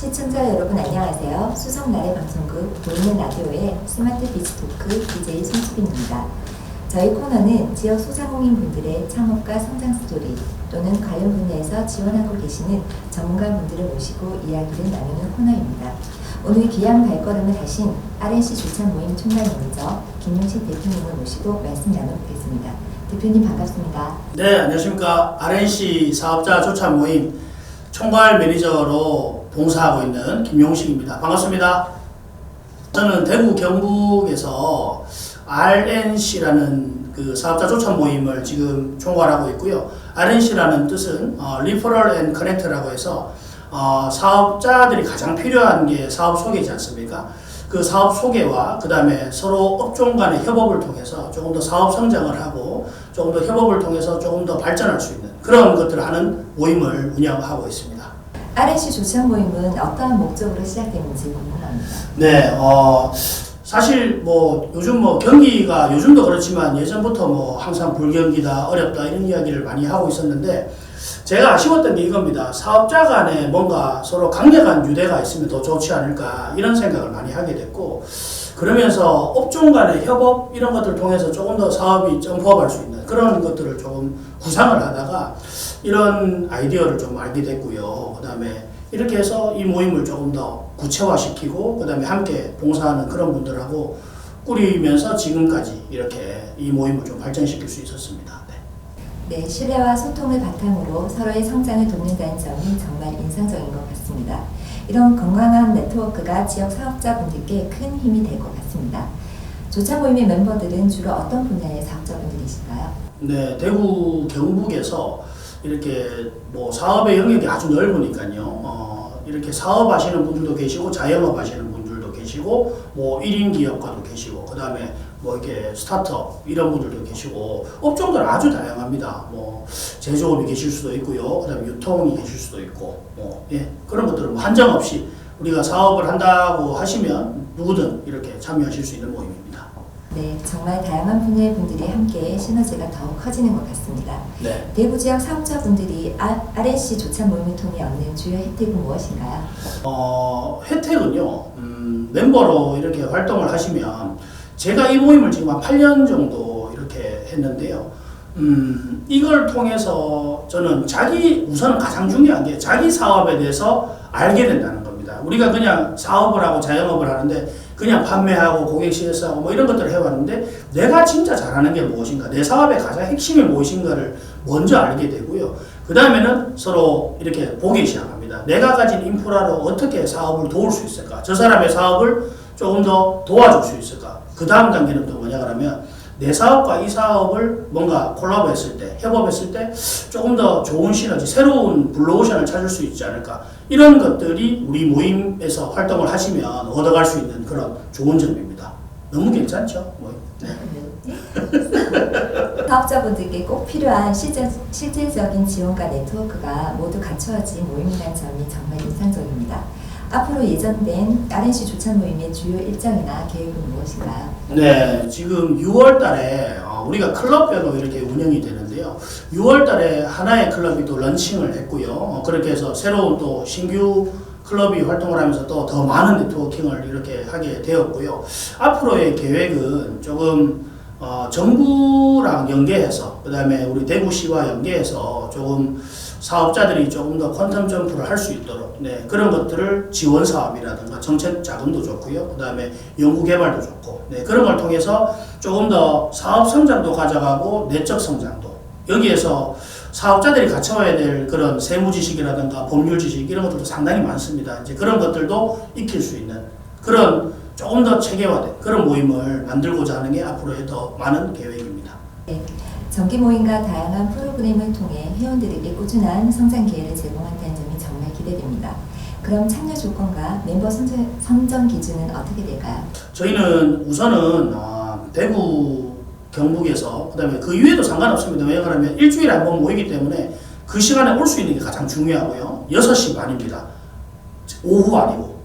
시청자 여러분 안녕하세요. 수성나래 방송국 보이는 라디오의 스마트 비즈토크 DJ 손수빈입니다. 저희 코너는 지역 소상공인 분들의 창업과 성장 스토리 또는 관련 분야에서 지원하고 계시는 전문가 분들을 모시고 이야기를 나누는 코너입니다. 오늘 귀한 발걸음을 하신 RNC 주찬 모임 총괄 매니저 김용식 대표님을 모시고 말씀 나눠보겠습니다. 대표님 반갑습니다. 네, 안녕하십니까. RNC 사업자 조차 모임 총괄 매니저로 봉사하고 있는 김용식입니다. 반갑습니다. 저는 대구 경북에서 RNC라는 그 사업자 조차 모임을 지금 총괄하고 있고요. RNC라는 뜻은 어, Referral and Connect라고 해서 어, 사업자들이 가장 필요한 게 사업 소개지 않습니까? 그 사업 소개와 그 다음에 서로 업종 간의 협업을 통해서 조금 더 사업 성장을 하고 조금 더 협업을 통해서 조금 더 발전할 수 있는 그런 것들을 하는 모임을 운영하고 있습니다. RNC 조찬 모임은 어떠한 목적으로 시작됐는지 궁금합니다. 네, 어, 사실 뭐 요즘 뭐 경기가 요즘도 그렇지만 예전부터 뭐 항상 불경기다, 어렵다 이런 이야기를 많이 하고 있었는데 제가 아쉬웠던 게 이겁니다. 사업자 간에 뭔가 서로 강력한 유대가 있으면 더 좋지 않을까 이런 생각을 많이 하게 됐고 그러면서 업종 간의 협업 이런 것들을 통해서 조금 더 사업이 점프업할 수 있는 그런 것들을 조금 구상을 하다가 이런 아이디어를 좀 알게 됐고요. 그 다음에 이렇게 해서 이 모임을 조금 더 구체화시키고 그 다음에 함께 봉사하는 그런 분들하고 꾸리면서 지금까지 이렇게 이 모임을 좀 발전시킬 수 있었습니다. 네. 네, 신뢰와 소통을 바탕으로 서로의 성장을 돕는다는 점이 정말 인상적인 것 같습니다. 이런 건강한 네트워크가 지역 사업자분들께 큰 힘이 될 것 같습니다. 조차 모임의 멤버들은 주로 어떤 분야의 사업자분들이실까요? 네, 대구 경북에서 이렇게 뭐 사업의 영역이 아주 넓으니까요. 어, 이렇게 사업하시는 분들도 계시고 자영업 하시는 분들도 계시고 뭐 1인 기업가도 계시고 그다음에 뭐 이렇게 스타트업 이런 분들도 계시고 업종들 아주 다양합니다. 뭐 제조업이 계실 수도 있고요. 그다음에 유통이 계실 수도 있고 뭐 예, 그런 것들은 뭐 한정 없이 우리가 사업을 한다고 하시면 누구든 이렇게 참여하실 수 있는 모임입니다. 네, 정말 다양한 분야의 분들이 함께 시너지가 더욱 커지는 것 같습니다. 네. 대구 지역 사업자분들이 아, RNC 조찬 모임을 통해 얻는 주요 혜택은 무엇인가요? 어, 혜택은요, 음, 멤버로 이렇게 활동을 하시면, 제가 이 모임을 지금 한 8년 정도 이렇게 했는데요. 음, 이걸 통해서 저는 자기, 우선 가장 중요한 게 자기 사업에 대해서 알게 된다는 겁니다. 우리가 그냥 사업을 하고 자영업을 하는데, 그냥 판매하고 고객 CS하고 뭐 이런 것들을 해왔는데, 내가 진짜 잘하는 게 무엇인가, 내 사업의 가장 핵심이 무엇인가를 먼저 알게 되고요. 그 다음에는 서로 이렇게 보기 시작합니다. 내가 가진 인프라로 어떻게 사업을 도울 수 있을까? 저 사람의 사업을 조금 더 도와줄 수 있을까? 그 다음 단계는 또 뭐냐 그러면 내 사업과 이 사업을 뭔가 콜라보했을 때, 협업했을 때 조금 더 좋은 시너지, 새로운 블루오션을 찾을 수 있지 않을까? 이런 것들이 우리 모임에서 활동을 하시면 얻어갈 수 있는 그런 좋은 점입니다. 너무 괜찮죠? 모임. 네. 사업자분들께 꼭 필요한 실제, 실질적인 지원과 네트워크가 모두 갖춰진 모임이라는 점이 정말 인상적입니다. 앞으로 예정된 RNC 조찬 모임의 주요 일정이나 계획은 무엇인가요? 네, 지금 6월 달에 어, 우리가 클럽별로 이렇게 운영이 되는데요. 6월 달에 하나의 클럽이 또 런칭을 했고요. 어, 그렇게 해서 새로운 또 신규 클럽이 활동을 하면서 또 더 많은 네트워킹을 이렇게 하게 되었고요. 앞으로의 계획은 조금 어, 정부랑 연계해서 그 다음에 우리 대구시와 연계해서 조금 사업자들이 조금 더 퀀텀 점프를 할 수 있도록 네, 그런 것들을 지원 사업이라든가 정책 자금도 좋고요. 그 다음에 연구 개발도 좋고 네, 그런 걸 통해서 조금 더 사업 성장도 가져가고 내적 성장도 여기에서 사업자들이 갖춰와야 될 그런 세무 지식이라든가 법률 지식 이런 것들도 상당히 많습니다. 이제 그런 것들도 익힐 수 있는 그런 조금 더 체계화된 그런 모임을 만들고자 하는 게 앞으로의 더 많은 계획입니다. 네, 정기 모임과 다양한 프로그램을 통해 회원들에게 꾸준한 성장 기회를 제공한다는 점이 정말 기대됩니다. 그럼 참여 조건과 멤버 선정, 선정 기준은 어떻게 될까요? 저희는 우선은 어, 대구 경북에서 그다음에 그 이외에도 상관없습니다. 왜냐하면 일주일에 한 번 모이기 때문에 그 시간에 올 수 있는 게 가장 중요하고요. 6시 반입니다. 오후 아니고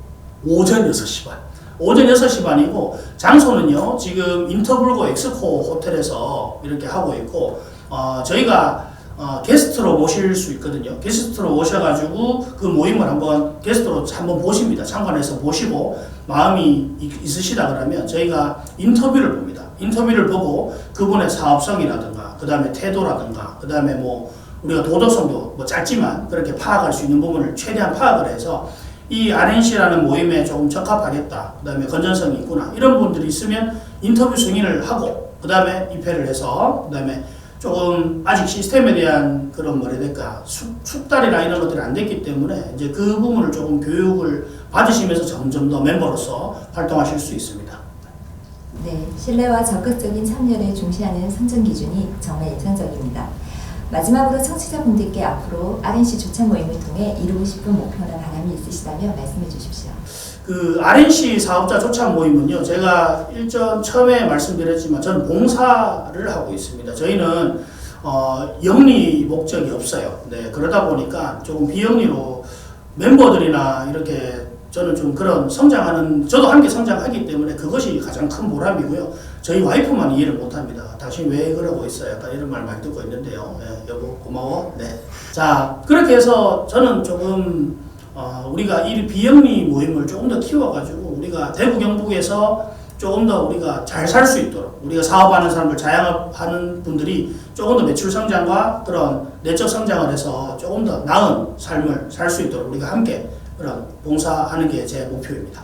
오전 6시 반. 오전 6시 반이고 장소는요. 지금 인터블고 엑스코 호텔에서 이렇게 하고 있고 어, 저희가 어, 게스트로 모실 수 있거든요. 게스트로 오셔가지고 그 모임을 한번 게스트로 한번 보십니다. 참관해서 보시고 마음이 있- 있으시다 그러면 저희가 인터뷰를 봅니다. 인터뷰를 보고 그분의 사업성이라든가 그 다음에 태도라든가 그 다음에 뭐 우리가 도덕성도 뭐 짧지만 그렇게 파악할 수 있는 부분을 최대한 파악을 해서 이 RNC라는 모임에 조금 적합하겠다. 그 다음에 건전성이 있구나. 이런 분들이 있으면 인터뷰 승인을 하고 그 다음에 입회를 해서 그 다음에 조금 아직 시스템에 대한 그런 뭐라 해야 될까 숙, 숙달이나 이런 것들이 안 됐기 때문에 이제 그 부분을 조금 교육을 받으시면서 점점 더 멤버로서 활동하실 수 있습니다. 네, 신뢰와 적극적인 참여를 중시하는 선정 기준이 정말 인상적입니다. 마지막으로 청취자분들께 앞으로 RNC 조차 모임을 통해 이루고 싶은 목표나 바람이 있으시다면 말씀해 주십시오. 그 RNC 사업자 조착 모임은요, 제가 일전 처음에 말씀드렸지만 저는 봉사를 하고 있습니다. 저희는 어, 영리 목적이 없어요. 네, 그러다 보니까 조금 비영리로 멤버들이나 이렇게 저는 좀 그런 성장하는, 저도 함께 성장하기 때문에 그것이 가장 큰 보람이고요. 저희 와이프만 이해를 못 합니다. 당신 왜 그러고 있어요? 약간 이런 말 많이 듣고 있는데요. 네, 여보, 고마워. 네. 자, 그렇게 해서 저는 조금 어, 우리가 이 비영리 모임을 조금 더 키워가지고 우리가 대구 경북에서 조금 더 우리가 잘 살 수 있도록 우리가 사업하는 사람들 자영업하는 분들이 조금 더 매출 성장과 그런 내적 성장을 해서 조금 더 나은 삶을 살 수 있도록 우리가 함께 그런 봉사하는 게 제 목표입니다.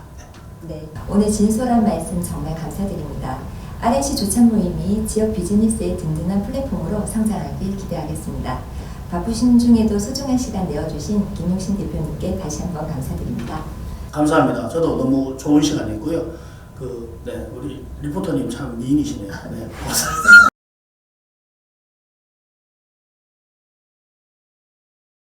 네, 오늘 진솔한 말씀 정말 감사드립니다. RNC 조찬 모임이 지역 비즈니스의 든든한 플랫폼으로 성장하길 기대하겠습니다. 바쁘신 중에도 소중한 시간 내어주신 김용신 대표님께 다시 한번 감사드립니다. 감사합니다. 저도 너무 좋은 시간이고요. 그, 네, 우리 리포터님 참 미인이시네요. 네.